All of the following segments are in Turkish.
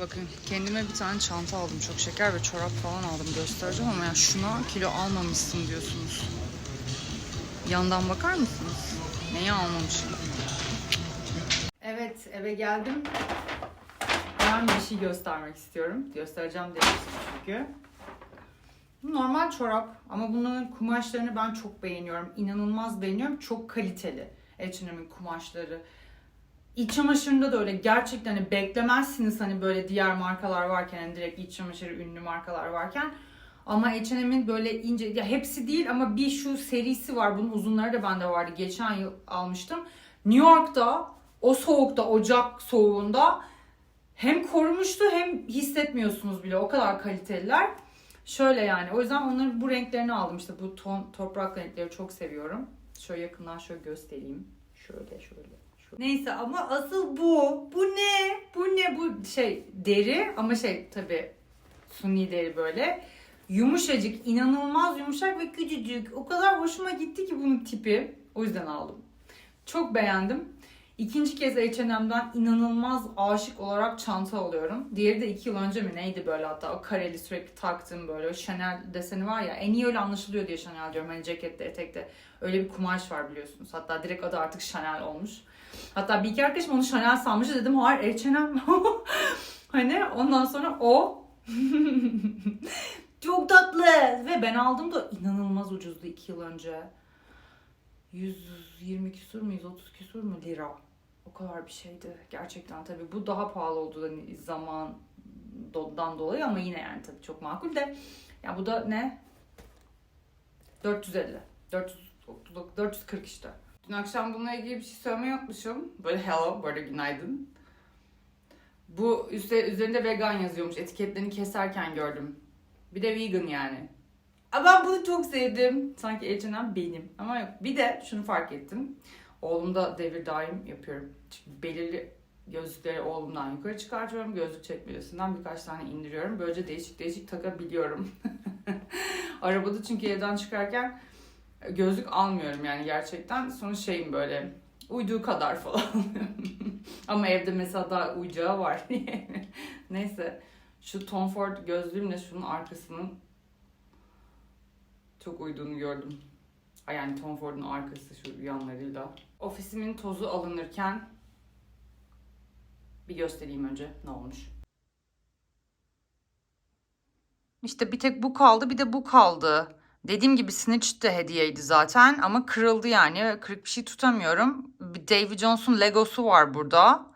Bakın kendime bir tane çanta aldım. Çok şeker ve çorap falan aldım göstereceğim ama ya şuna kilo almamışsın diyorsunuz. Yandan bakar mısınız? Neyi almamışım? Evet eve geldim. Ben bir şey göstermek istiyorum. Göstereceğim demiştim çünkü. Normal çorap ama bunların kumaşlarını ben çok beğeniyorum. İnanılmaz beğeniyorum. Çok kaliteli H&M'in kumaşları. İç çamaşırında da öyle gerçekten hani beklemezsiniz hani böyle diğer markalar varken hani direkt iç çamaşırı ünlü markalar varken ama H&M'in böyle ince ya hepsi değil ama bir şu serisi var bunun uzunları da bende vardı geçen yıl almıştım. New York'ta o soğukta Ocak soğuğunda hem korumuştu hem hissetmiyorsunuz bile o kadar kaliteliler. Şöyle yani o yüzden onların bu renklerini aldım işte bu ton toprak renkleri çok seviyorum. Şöyle yakından şöyle göstereyim. Şöyle şöyle. Neyse ama asıl bu. Bu ne? Bu ne? Bu şey deri ama şey tabi suni deri böyle. Yumuşacık, inanılmaz yumuşak ve küçücük. O kadar hoşuma gitti ki bunun tipi. O yüzden aldım. Çok beğendim. İkinci kez H&M'den inanılmaz aşık olarak çanta alıyorum. Diğeri de iki yıl önce mi neydi böyle hatta o kareli sürekli taktığım böyle o Chanel deseni var ya en iyi öyle anlaşılıyor diye Chanel diyorum. Hani cekette etekte öyle bir kumaş var biliyorsunuz. Hatta direkt adı artık Chanel olmuş. Hatta bir iki arkadaşım onu Chanel sanmıştı dedim hayır H&M hani ondan sonra o çok tatlı ve ben aldım da inanılmaz ucuzdu iki yıl önce. 120 küsur mu 130 küsur mu lira. O kadar bir şeydi gerçekten tabii. Bu daha pahalı oldu hani zamandan dolayı ama yine yani tabii çok makul de. Ya bu da ne? 450. 400, 440 işte. Dün akşam bununla ilgili bir şey söylemeyi unutmuşum. Böyle hello, arada günaydın. Bu üstte, üzerinde vegan yazıyormuş. Etiketlerini keserken gördüm. Bir de vegan yani. Ama ben bunu çok sevdim. Sanki H&M benim. Ama yok. Bir de şunu fark ettim. Oğlumda devir daim yapıyorum. Çünkü belirli gözlükleri oğlumdan yukarı çıkartıyorum. Gözlük çekmecesinden birkaç tane indiriyorum. Böylece değişik değişik takabiliyorum. Arabada çünkü evden çıkarken gözlük almıyorum yani gerçekten. Sonra şeyim böyle uyduğu kadar falan. Ama evde mesela daha uyacağı var. Neyse. Şu Tom Ford gözlüğümle şunun arkasının çok uyduğunu gördüm. Yani Tom Ford'un arkası şu yanlarıyla. Ofisimin tozu alınırken bir göstereyim önce ne olmuş. İşte bir tek bu kaldı bir de bu kaldı. Dediğim gibi Snitch de hediyeydi zaten ama kırıldı yani. Kırık bir şey tutamıyorum. Bir Davy Jones'un Legosu var burada.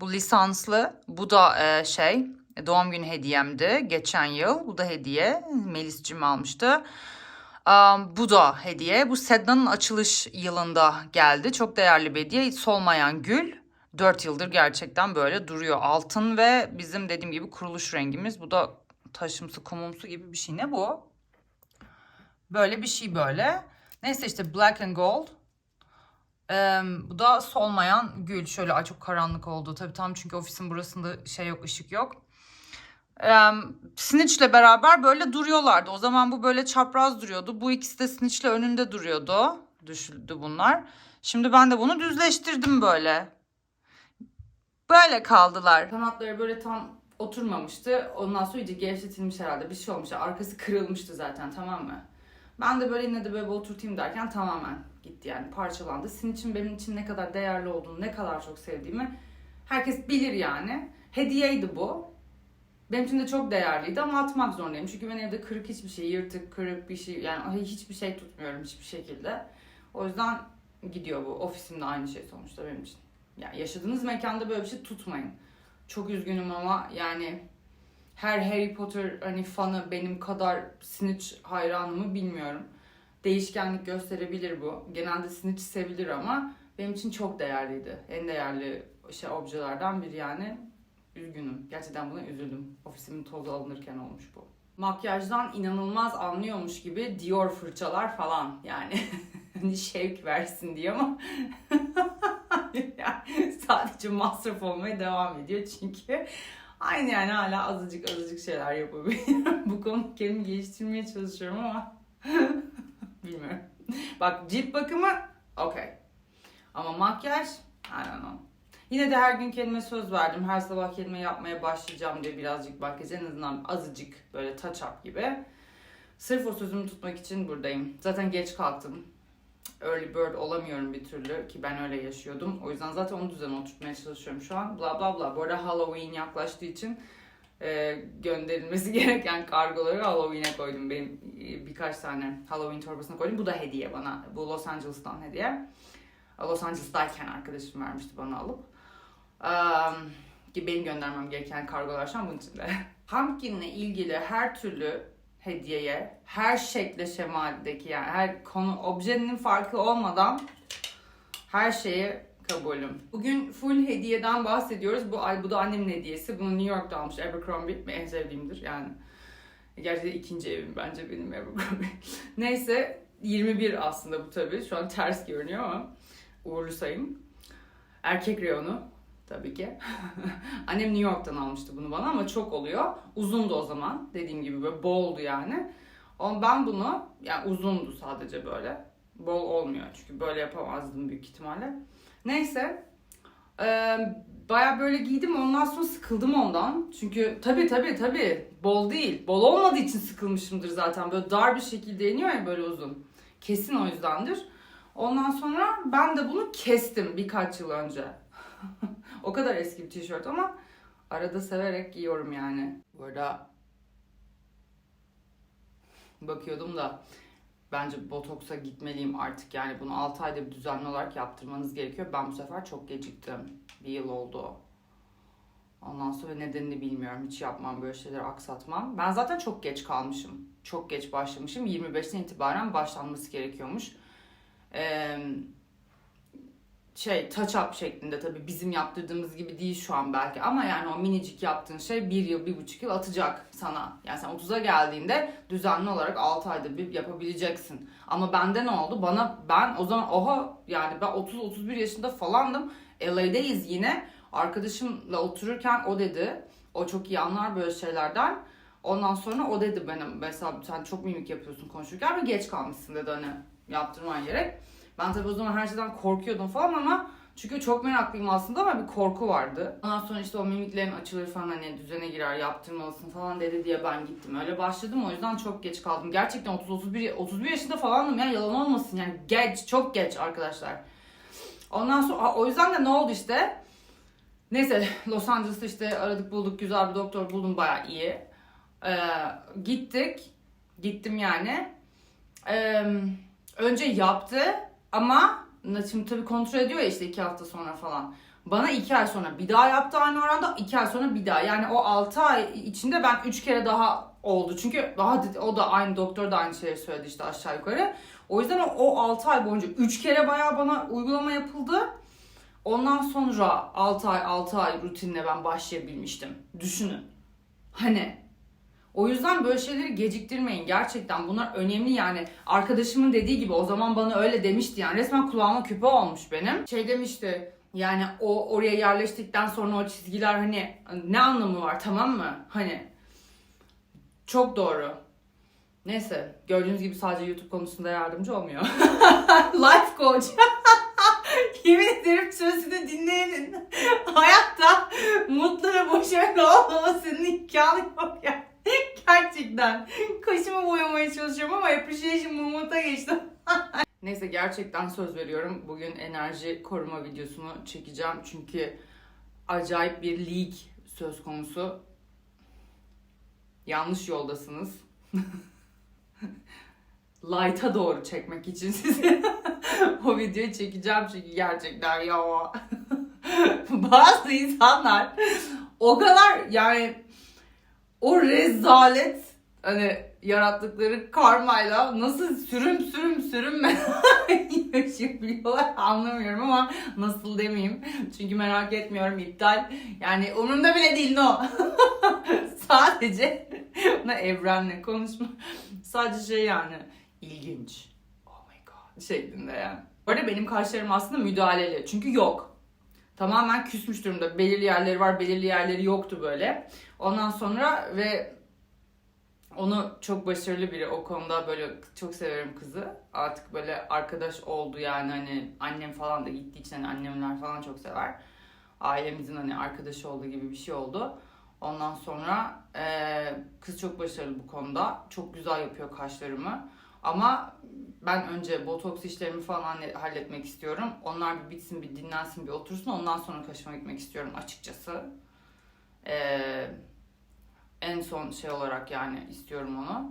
Bu lisanslı. Bu da e, şey doğum günü hediyemdi geçen yıl. Bu da hediye. Melis'cim almıştı. Um, bu da hediye. Bu Sedna'nın açılış yılında geldi. Çok değerli bir hediye. Solmayan gül. 4 yıldır gerçekten böyle duruyor. Altın ve bizim dediğim gibi kuruluş rengimiz. Bu da taşımsı kumumsu gibi bir şey. Ne bu? Böyle bir şey böyle. Neyse işte black and gold. Ee, bu da solmayan gül. Şöyle çok karanlık oldu. Tabii tam çünkü ofisin burasında şey yok, ışık yok. Ee, Snitch'le beraber böyle duruyorlardı. O zaman bu böyle çapraz duruyordu. Bu ikisi de Snitch'le önünde duruyordu. Düşüldü bunlar. Şimdi ben de bunu düzleştirdim böyle. Böyle kaldılar. Kanatları böyle tam oturmamıştı. Ondan sonra iyice gevşetilmiş herhalde. Bir şey olmuş. Arkası kırılmıştı zaten tamam mı? Ben de böyle yine de böyle oturtayım derken tamamen gitti yani parçalandı. Sizin için benim için ne kadar değerli olduğunu, ne kadar çok sevdiğimi herkes bilir yani. Hediyeydi bu. Benim için de çok değerliydi ama atmak zorundayım. Çünkü ben evde kırık hiçbir şey, yırtık, kırık bir şey yani hiçbir şey tutmuyorum hiçbir şekilde. O yüzden gidiyor bu. Ofisimde aynı şey sonuçta benim için. Yani yaşadığınız mekanda böyle bir şey tutmayın. Çok üzgünüm ama yani her Harry Potter hani fanı benim kadar Snitch hayranı mı bilmiyorum. Değişkenlik gösterebilir bu. Genelde Snitch sevilir ama benim için çok değerliydi. En değerli şey objelerden biri yani. Üzgünüm. Gerçekten buna üzüldüm. Ofisimin tozu alınırken olmuş bu. Makyajdan inanılmaz anlıyormuş gibi Dior fırçalar falan yani. Hani şevk versin diye ama sadece masraf olmaya devam ediyor çünkü aynı yani hala azıcık azıcıık şeyler yapabiliyorum. Bu konu kendimi geliştirmeye çalışıyorum ama bilmiyorum. Bak cilt bakımı okey. Ama makyaj I don't know. Yine de her gün kendime söz verdim. Her sabah kelime yapmaya başlayacağım diye birazcık makyaj en azından azıcık böyle touch up gibi. Sırf o sözümü tutmak için buradayım. Zaten geç kalktım. Early bird olamıyorum bir türlü ki ben öyle yaşıyordum. O yüzden zaten onu düzene oturtmaya çalışıyorum şu an. Bla bla bla. Bu arada Halloween yaklaştığı için e, gönderilmesi gereken kargoları Halloween'e koydum. Benim e, birkaç tane Halloween torbasına koydum. Bu da hediye bana. Bu Los Angeles'tan hediye. Los Angeles'tayken arkadaşım vermişti bana alıp. Um, ki benim göndermem gereken kargolar şu an bunun içinde. Pumpkin'le ilgili her türlü hediyeye, her şekle şemaldeki yani her konu objenin farkı olmadan her şeye kabulüm. Bugün full hediyeden bahsediyoruz. Bu ay bu da annemin hediyesi. Bunu New York'ta almış Abercrombie. En sevdiğimdir yani. Gerçi ikinci evim bence benim Abercrombie. Neyse 21 aslında bu tabii. Şu an ters görünüyor ama uğurlu sayım. Erkek reyonu tabii ki. Annem New York'tan almıştı bunu bana ama çok oluyor. Uzundu o zaman. Dediğim gibi böyle boldu yani. Ben bunu yani uzundu sadece böyle. Bol olmuyor çünkü böyle yapamazdım büyük ihtimalle. Neyse. Ee, Baya böyle giydim ondan sonra sıkıldım ondan. Çünkü tabii tabii tabii bol değil. Bol olmadığı için sıkılmışımdır zaten. Böyle dar bir şekilde iniyor ya böyle uzun. Kesin o yüzdendir. Ondan sonra ben de bunu kestim birkaç yıl önce. o kadar eski bir tişört ama arada severek giyiyorum yani. Bu arada bakıyordum da bence botoksa gitmeliyim artık yani bunu 6 ayda bir düzenli olarak yaptırmanız gerekiyor. Ben bu sefer çok geciktim. Bir yıl oldu. Ondan sonra nedenini bilmiyorum. Hiç yapmam böyle şeyleri aksatmam. Ben zaten çok geç kalmışım. Çok geç başlamışım. 25'ten itibaren başlanması gerekiyormuş. Ee, şey touch up şeklinde tabii bizim yaptırdığımız gibi değil şu an belki ama yani o minicik yaptığın şey bir yıl bir buçuk yıl atacak sana. Yani sen 30'a geldiğinde düzenli olarak 6 ayda bir yapabileceksin. Ama bende ne oldu? Bana ben o zaman oha yani ben 30-31 yaşında falandım. LA'deyiz yine. Arkadaşımla otururken o dedi. O çok iyi anlar böyle şeylerden. Ondan sonra o dedi benim mesela sen çok mimik yapıyorsun konuşurken ve geç kalmışsın dedi hani yaptırman gerek. Ben tabii o zaman her şeyden korkuyordum falan ama çünkü çok meraklıyım aslında ama bir korku vardı. Ondan sonra işte o mimiklerin açılır falan hani düzene girer yaptırmalısın falan dedi diye ben gittim. Öyle başladım o yüzden çok geç kaldım. Gerçekten 30 31 31 yaşında falandım ya yalan olmasın yani geç çok geç arkadaşlar. Ondan sonra o yüzden de ne oldu işte? Neyse Los Angeles'ta işte aradık bulduk güzel bir doktor buldum baya iyi. Ee, gittik. Gittim yani. Ee, önce yaptı ama şimdi tabii kontrol ediyor ya işte iki hafta sonra falan. Bana iki ay sonra bir daha yaptı aynı oranda. iki ay sonra bir daha. Yani o altı ay içinde ben üç kere daha oldu. Çünkü daha o da aynı doktor da aynı şeyi söyledi işte aşağı yukarı. O yüzden o, o 6 ay boyunca 3 kere bayağı bana uygulama yapıldı. Ondan sonra 6 ay 6 ay rutinle ben başlayabilmiştim. Düşünün. Hani o yüzden böyle şeyleri geciktirmeyin. Gerçekten bunlar önemli yani. Arkadaşımın dediği gibi o zaman bana öyle demişti yani. Resmen kulağıma küpe olmuş benim. Şey demişti yani o oraya yerleştikten sonra o çizgiler hani ne anlamı var tamam mı? Hani çok doğru. Neyse gördüğünüz gibi sadece YouTube konusunda yardımcı olmuyor. Life coach. Yemin ederim sözünü dinleyenin hayatta mutlu ve başarılı olmamasının imkanı yok ya. Gerçekten. Kaşımı boyamaya çalışıyorum ama appreciation moment'a geçtim. Neyse gerçekten söz veriyorum. Bugün enerji koruma videosunu çekeceğim. Çünkü acayip bir leak söz konusu. Yanlış yoldasınız. Light'a doğru çekmek için size o videoyu çekeceğim çünkü gerçekten ya bazı insanlar o kadar yani o rezalet hani yarattıkları karmayla nasıl sürüm sürüm sürünme yaşayabiliyorlar anlamıyorum ama nasıl demeyeyim. Çünkü merak etmiyorum iptal. Yani umurumda bile değil no. Sadece buna evrenle konuşma. Sadece şey yani ilginç. Oh my god şeklinde yani. Bu arada benim kaşlarım aslında müdahaleli. Çünkü yok. Tamamen küsmüş durumda. Belirli yerleri var, belirli yerleri yoktu böyle. Ondan sonra ve onu çok başarılı biri o konuda böyle çok severim kızı. Artık böyle arkadaş oldu yani hani annem falan da gittiği için hani annemler falan çok sever. ailemizin hani arkadaşı olduğu gibi bir şey oldu. Ondan sonra eee, kız çok başarılı bu konuda. Çok güzel yapıyor kaşlarımı. Ama ben önce botoks işlerimi falan halle- halletmek istiyorum. Onlar bir bitsin, bir dinlensin, bir otursun. Ondan sonra kaşıma gitmek istiyorum açıkçası. Eee, en son şey olarak yani istiyorum onu.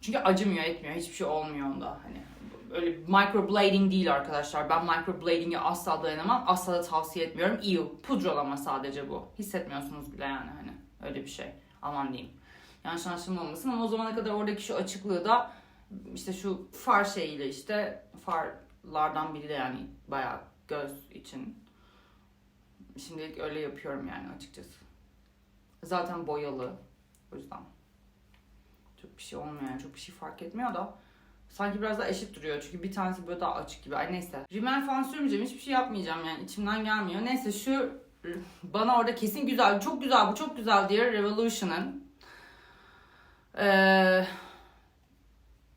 Çünkü acımıyor, etmiyor. Hiçbir şey olmuyor onda. Hani öyle microblading değil arkadaşlar. Ben microblading'e asla dayanamam. Asla da tavsiye etmiyorum. İyi. Pudralama sadece bu. Hissetmiyorsunuz bile yani hani. Öyle bir şey. Aman diyeyim. Yanlış anlaşılma olmasın ama o zamana kadar oradaki şu açıklığı da işte şu far şeyiyle işte farlardan biri de yani bayağı göz için. Şimdilik öyle yapıyorum yani açıkçası. Zaten boyalı. O yüzden. Çok bir şey olmuyor yani. Çok bir şey fark etmiyor da. Sanki biraz daha eşit duruyor. Çünkü bir tanesi böyle daha açık gibi. Ay neyse. Rimel falan sürmeyeceğim. Hiçbir şey yapmayacağım yani. içimden gelmiyor. Neyse şu bana orada kesin güzel. Çok güzel bu çok güzel diye Revolution'ın eee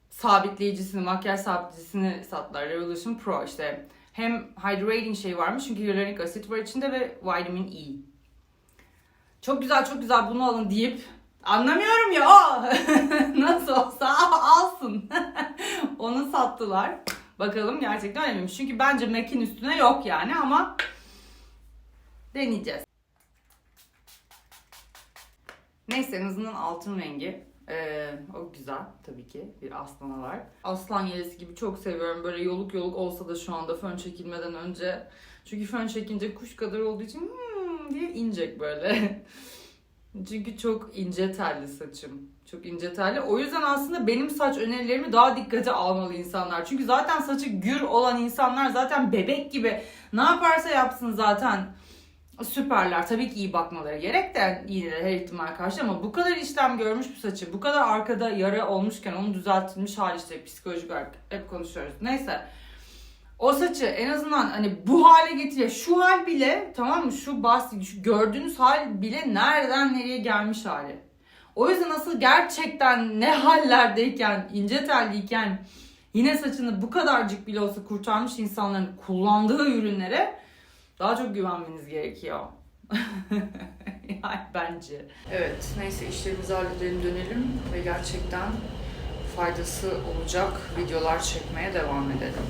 sabitleyicisini, makyaj sabitleyicisini sattılar. Revolution Pro işte. Hem hydrating şey varmış çünkü hyaluronik asit var içinde ve vitamin E. Çok güzel çok güzel bunu alın deyip anlamıyorum ya nasıl olsa alsın. Onu sattılar. Bakalım gerçekten öyle miymiş? Çünkü bence MAC'in üstüne yok yani ama deneyeceğiz. Neyse en azından altın rengi. Ee, o güzel tabii ki bir aslana var. Aslan yelesi gibi çok seviyorum. Böyle yoluk yoluk olsa da şu anda fön çekilmeden önce. Çünkü fön çekince kuş kadar olduğu için hmm diye inecek böyle. Çünkü çok ince telli saçım. Çok ince telli. O yüzden aslında benim saç önerilerimi daha dikkate almalı insanlar. Çünkü zaten saçı gür olan insanlar zaten bebek gibi. Ne yaparsa yapsın zaten süperler. Tabii ki iyi bakmaları gerek de yine de her ihtimal karşı ama bu kadar işlem görmüş bir saçı, bu kadar arkada yara olmuşken onun düzeltilmiş hali işte psikolojik olarak hep konuşuyoruz. Neyse. O saçı en azından hani bu hale getiriyor. Şu hal bile tamam mı? Şu bahsi, şu gördüğünüz hal bile nereden nereye gelmiş hali. O yüzden nasıl gerçekten ne hallerdeyken, ince telliyken yine saçını bu kadarcık bile olsa kurtarmış insanların kullandığı ürünlere daha çok güvenmeniz gerekiyor. yani bence. Evet, neyse işlerimizi halledelim dönelim ve gerçekten faydası olacak videolar çekmeye devam edelim.